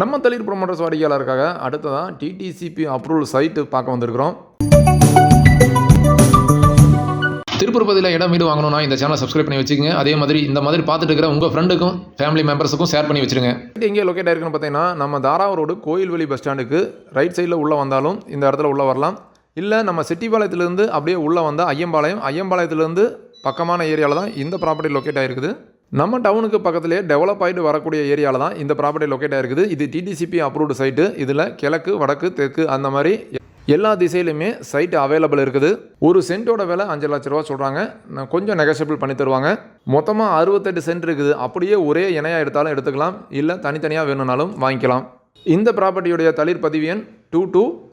நம்ம தளிர் ப்ரொமோட்டர்ஸ் வாடிக்கையாளருக்காக அடுத்ததான் டிடிசிபி அப்ரூவல் சைட்டு பார்க்க வந்திருக்கிறோம். திருப்பதியில் இடம் வீடு வாங்கணும்னா இந்த சேனலை சப்ஸ்கிரைப் பண்ணி வச்சுக்கோங்க. அதே மாதிரி இந்த மாதிரி பார்த்துட்டு இருக்கிற உங்கள் ஃப்ரெண்டுக்கும் ஃபேமிலி மெம்பர்ஸுக்கும் ஷேர் பண்ணி வச்சிருங்க. இது எங்கே லொக்கேட் ஆயிருக்குன்னு பார்த்தீங்கன்னா நம்ம தாராவூர் ரோடு கோயில்வெளி பஸ் ஸ்டாண்டுக்கு ரைட் சைடில் உள்ளே வந்தாலும் இந்த இடத்துல உள்ளே வரலாம். இல்லை நம்ம செட்டிப்பாளையத்துலேருந்து அப்படியே உள்ளே வந்தால் ஐயம்பாளையம் ஐயம்பாளையத்துலேருந்து பக்கமான ஏரியாவில் தான் இந்த ப்ராப்பர்ட்டி லொக்கேட் ஆயிருக்குது. நம்ம டவுனுக்கு பக்கத்துலேயே டெவலப் ஆகிட்டு வரக்கூடிய ஏரியாவில் தான் இந்த ப்ராப்பர்ட்டி லொக்கேட் ஆகிருக்குது இது டிடிசிபி அப்ரூவ்டு சைட்டு இதில் கிழக்கு வடக்கு தெற்கு அந்த மாதிரி எல்லா திசையிலுமே சைட்டு அவைலபிள் இருக்குது. ஒரு சென்ட்டோட விலை அஞ்சு லட்ச ரூபா சொல்கிறாங்க நான் கொஞ்சம் நெகஷியபிள் பண்ணி தருவாங்க. மொத்தமாக அறுபத்தெட்டு சென்ட் இருக்குது. அப்படியே ஒரே இணையாக எடுத்தாலும் எடுத்துக்கலாம். இல்லை தனித்தனியாக வேணும்னாலும் வாங்கிக்கலாம். இந்த ப்ராப்பர்ட்டியுடைய தளிர் பதிவு எண் டூ டூ